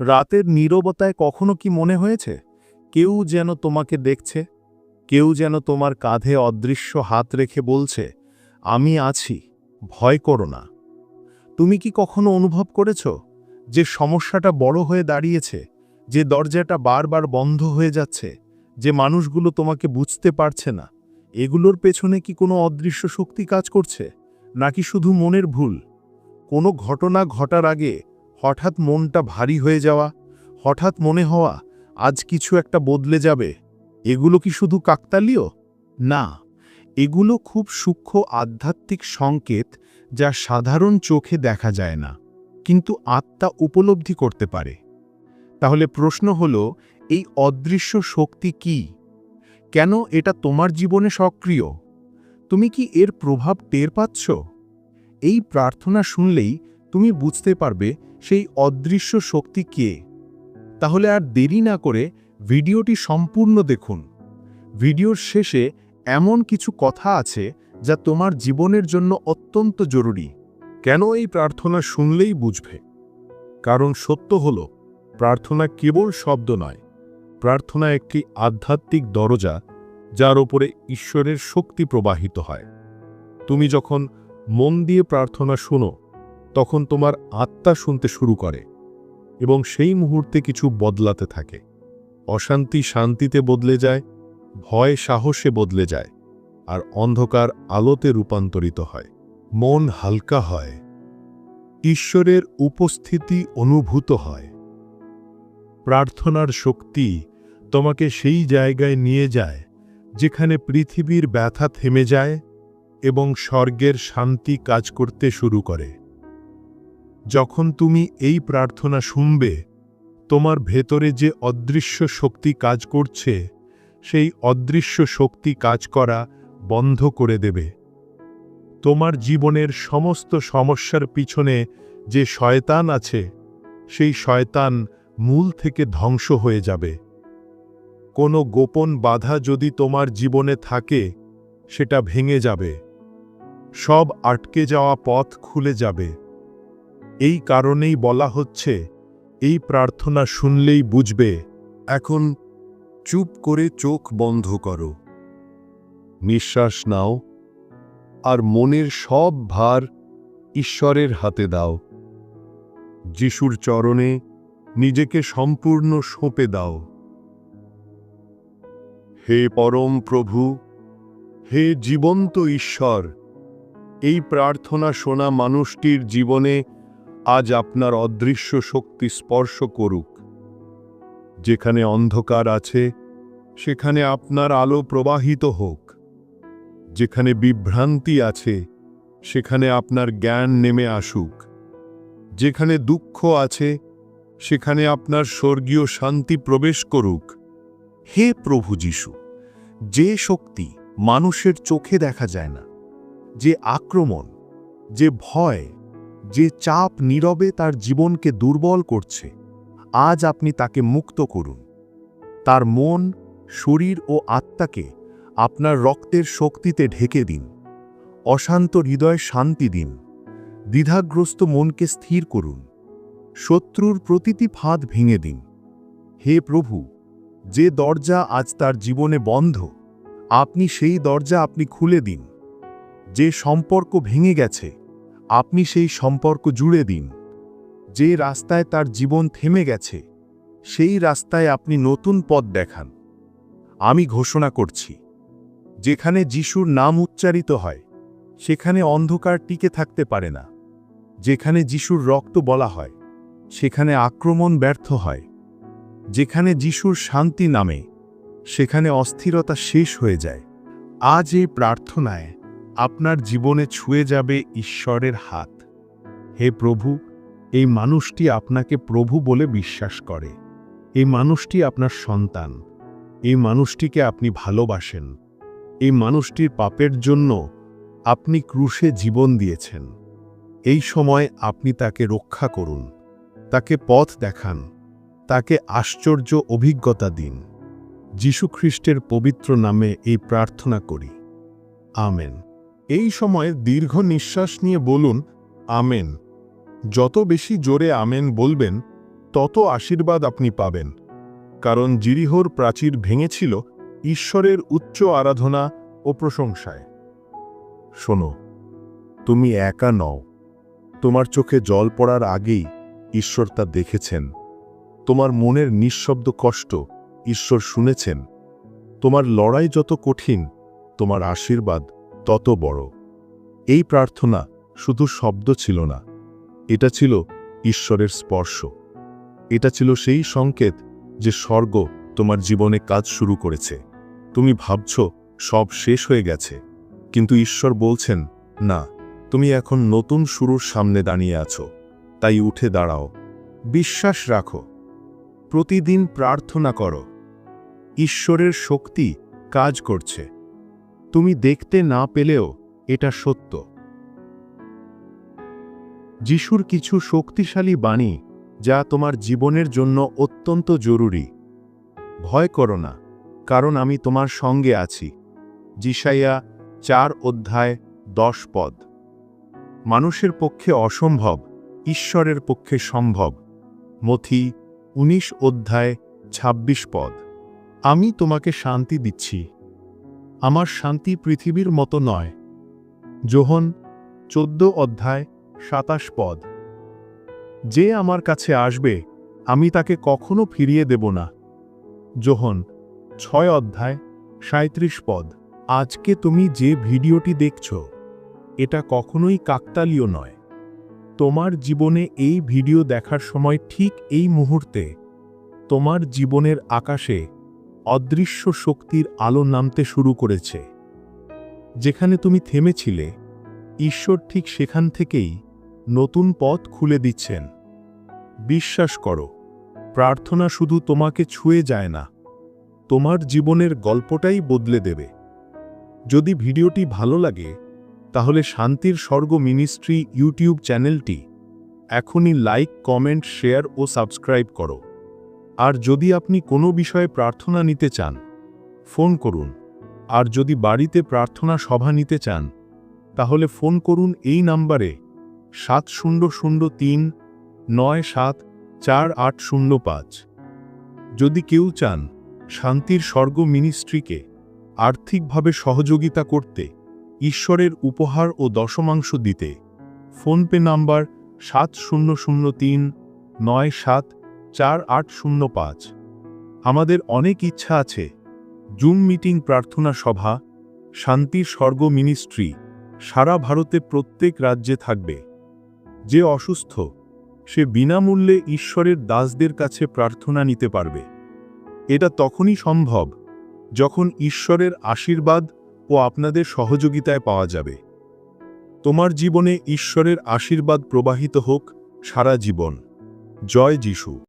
রাতের নীরবতায় কখনো কি মনে হয়েছে? কেউ যেন তোমাকে দেখছে, কেউ যেন তোমার কাঁধে অদৃশ্য হাত রেখে বলছে, আমি আছি, ভয় করো না। তুমি কি কখনো অনুভব করেছ যে সমস্যাটা বড় হয়ে দাঁড়িয়েছে, যে দরজাটা বারবার বন্ধ হয়ে যাচ্ছে, যে মানুষগুলো তোমাকে বুঝতে পারছে না? এগুলোর পেছনে কি কোনো অদৃশ্য শক্তি কাজ করছে, নাকি শুধু মনের ভুল? কোনো ঘটনা ঘটার আগে হঠাৎ মনটা ভারী হয়ে যাওয়া, হঠাৎ মনে হওয়া, আজ কিছু একটা বদলে যাবে। এগুলো কি শুধু কাকতালীয়? না, এগুলো খুব সূক্ষ্ম আধ্যাত্মিক সংকেত যা সাধারণ চোখে দেখা যায় না, কিন্তু আত্মা উপলব্ধি করতে পারে। তাহলে প্রশ্ন হল, এই অদৃশ্য শক্তি কি? কেন এটা তোমার জীবনে সক্রিয়? তুমি কি এর প্রভাব টের পাচ্ছ? এই প্রার্থনা শুনলেই তুমি বুঝতে পারবে সেই অদৃশ্য শক্তি কে? তাহলে আর দেরি না করে ভিডিওটি সম্পূর্ণ দেখুন। ভিডিওর শেষে এমন কিছু কথা আছে যা তোমার জীবনের জন্য অত্যন্ত জরুরি। কেন এই প্রার্থনা শুনলেই বুঝবে? কারণ সত্য হল, প্রার্থনা কেবল শব্দ নয়। প্রার্থনা একটি আধ্যাত্মিক দরজা যার ওপরে ঈশ্বরের শক্তি প্রবাহিত হয়। তুমি যখন মন দিয়ে প্রার্থনা শুনো তখন তোমার আত্মা শুনতে শুরু করে এবং সেই মুহূর্তে কিছু বদলাতে থাকে। অশান্তি শান্তিতে বদলে যায়, ভয় সাহসে বদলে যায়, আর অন্ধকার আলোতে রূপান্তরিত হয়। মন হালকা হয়। ঈশ্বরের উপস্থিতি অনুভূত হয়। প্রার্থনার শক্তি তোমাকে সেই জায়গায় নিয়ে যায়, যেখানে পৃথিবীর ব্যথা থেমে যায় এবং স্বর্গের শান্তি কাজ করতে শুরু করে। যখন তুমি এই প্রার্থনা শুনবে, তোমার ভেতরে যে অদৃশ্য শক্তি কাজ করছে, সেই অদৃশ্য শক্তি কাজ করা বন্ধ করে দেবে। তোমার জীবনের সমস্ত সমস্যার পিছনে যে শয়তান আছে, সেই শয়তান মূল থেকে ধ্বংস হয়ে যাবে। কোনো গোপন বাধা যদি তোমার জীবনে থাকে, সেটা ভেঙে যাবে। সব আটকে যাওয়া পথ খুলে যাবে। এই কারণেই বলা হচ্ছে, এই প্রার্থনা শুনলেই বুঝবে। এখন চুপ করে চোখ বন্ধ করো। নিঃশ্বাস নাও আর মনের সব ভার ঈশ্বরের হাতে দাও। যিশুর চরণে নিজেকে সম্পূর্ণ সঁপে দাও। হে পরম প্রভু, হে জীবন্ত ঈশ্বর, এই প্রার্থনা শোনা মানুষটির জীবনে আজ আপনার অদৃশ্য শক্তি স্পর্শ করুক। যেখানে অন্ধকার আছে, সেখানে আপনার আলো প্রবাহিত হোক। যেখানে বিভ্রান্তি আছে, সেখানে আপনার জ্ঞান নেমে আসুক। যেখানে দুঃখ আছে, সেখানে আপনার স্বর্গীয় শান্তি প্রবেশ করুক। হে প্রভু যিশু, যে শক্তি মানুষের চোখে দেখা যায় না, যে আক্রমণ, যে ভয় যে চাপ নীরবে তার জীবনকে দুর্বল করছে, আজ আপনি তাকে মুক্ত করুন। তার মন, শরীর ও আত্মাকে আপনার রক্তের শক্তিতে ঢেকে দিন। অশান্ত হৃদয় শান্তি দিন। দ্বিধাগ্রস্ত মনকে স্থির করুন। শত্রুর প্রতিটি ফাঁদ ভেঙে দিন। হে প্রভু, যে দরজা আজ তার জীবনে বন্ধ, আপনি সেই দরজা আপনি খুলে দিন। যে সম্পর্ক ভেঙে গেছে আপনি সেই সম্পর্ক জুড়ে দিন। যে রাস্তায় তার জীবন থেমে গেছে, সেই রাস্তায় আপনি নতুন পথ দেখান। আমি ঘোষণা করছি, যেখানে যিশুর নাম উচ্চারিত হয়, সেখানে অন্ধকার টিকে থাকতে পারে না। যেখানে যিশুর রক্ত বলা হয়, সেখানে আক্রমণ ব্যর্থ হয়। যেখানে যিশুর শান্তি নামে, সেখানে অস্থিরতা শেষ হয়ে যায়। আজ এই প্রার্থনায় আপনার জীবনে ছুঁয়ে যাবে ঈশ্বরের হাত। হে প্রভু, এই মানুষটি আপনাকে প্রভু বলে বিশ্বাস করে। এই মানুষটি আপনার সন্তান। এই মানুষটিকে আপনি ভালোবাসেন। এই মানুষটির পাপের জন্য আপনি ক্রুশে জীবন দিয়েছেন। এই সময় আপনি তাকে রক্ষা করুন। তাকে পথ দেখান। তাকে আশ্চর্য অভিজ্ঞতা দিন। যীশুখ্রিস্টের পবিত্র নামে এই প্রার্থনা করি। আমেন। এই সময় দীর্ঘ নিঃশ্বাস নিয়ে বলুন, আমেন। যত বেশি জোরে আমেন বলবেন, তত আশীর্বাদ আপনি পাবেন। কারণ জিরিহোর প্রাচীর ভেঙেছিল ঈশ্বরের উচ্চ আরাধনা ও প্রশংসায়। শোনো, তুমি একা নও। তোমার চোখে জল পড়ার আগেই ঈশ্বর তা দেখেছেন। তোমার মনের নিঃশব্দ কষ্ট ঈশ্বর শুনেছেন। তোমার লড়াই যত কঠিন, তোমার আশীর্বাদ তত বড়। এই প্রার্থনা শুধু শব্দ ছিল না, এটা ছিল ঈশ্বরের স্পর্শ। এটা ছিল সেই সংকেত যে স্বর্গ তোমার জীবনে কাজ শুরু করেছে। তুমি ভাবছ, সব শেষ হয়ে গেছে। কিন্তু ঈশ্বর বলছেন, না, তুমি এখন নতুন শুরুর সামনে দাঁড়িয়ে আছো। তাই উঠে দাঁড়াও। বিশ্বাস রাখো, প্রতিদিন প্রার্থনা করো। ঈশ্বরের শক্তি কাজ করছে। তুমি দেখতে না পেলেও এটা সত্য। যিশুর কিছু শক্তিশালী বাণী যা তোমার জীবনের জন্য অত্যন্ত জরুরি। ভয় করো না, কারণ আমি তোমার সঙ্গে আছি। জিসাইয়া চার অধ্যায় দশ পদ। মানুষের পক্ষে অসম্ভব, ঈশ্বরের পক্ষে সম্ভব। মথি ১৯ অধ্যায় ২৬ পদ। আমি তোমাকে শান্তি দিচ্ছি। আমার শান্তি পৃথিবীর মতো নয়। যোহন, চোদ্দ অধ্যায়, সাতাশ পদ। যে আমার কাছে আসবে, আমি তাকে কখনো ফিরিয়ে দেব না। যোহন, ছয় অধ্যায় সাঁত্রিশ পদ। আজকে তুমি যে ভিডিওটি দেখছ, এটা কখনোই কাকতালীয় নয়। তোমার জীবনে এই ভিডিও দেখার সময় ঠিক এই মুহূর্তে, তোমার জীবনের আকাশে অদৃশ্য শক্তির আলো নামতে শুরু করেছে। যেখানে তুমি থেমেছিলে, ঈশ্বর ঠিক সেখান থেকেই নতুন পথ খুলে দিচ্ছেন। বিশ্বাস করো, প্রার্থনা শুধু তোমাকে ছুঁয়ে যায় না, তোমার জীবনের গল্পটাই বদলে দেবে। যদি ভিডিওটি ভালো লাগে, তাহলে শান্তির স্বর্গ মিনিস্ট্রি ইউটিউব চ্যানেলটি এখনই লাইক, কমেন্ট, শেয়ার ও সাবস্ক্রাইব করো। আর যদি আপনি কোনো বিষয়ে প্রার্থনা নিতে চান, ফোন করুন। আর যদি বাড়িতে প্রার্থনা সভা নিতে চান, তাহলে ফোন করুন এই নাম্বারে সাত শূন্য শূন্য তিন নয় সাত চার আট শূন্য পাঁচ। যদি কেউ চান শান্তির স্বর্গ মিনিস্ট্রিকে আর্থিকভাবে সহযোগিতা করতে, ঈশ্বরের উপহার ও দশমাংশ দিতে, ফোনপে নাম্বার সাত শূন্য শূন্য তিন নয় সাত চার আট শূন্য পাঁচ। আমাদের অনেক ইচ্ছা আছে। জুম মিটিং প্রার্থনা সভা শান্তির স্বর্গ মিনিস্ট্রি, সারা ভারতে প্রত্যেক রাজ্যে থাকবে। যে অসুস্থ, সে বিনামূল্যে ঈশ্বরের দাসদের কাছে প্রার্থনা নিতে পারবে। এটা তখনই সম্ভব, যখন ঈশ্বরের আশীর্বাদ ও আপনাদের সহযোগিতায় পাওয়া যাবে। তোমার জীবনে ঈশ্বরের আশীর্বাদ প্রবাহিত হোক সারা জীবন। জয় যিশু।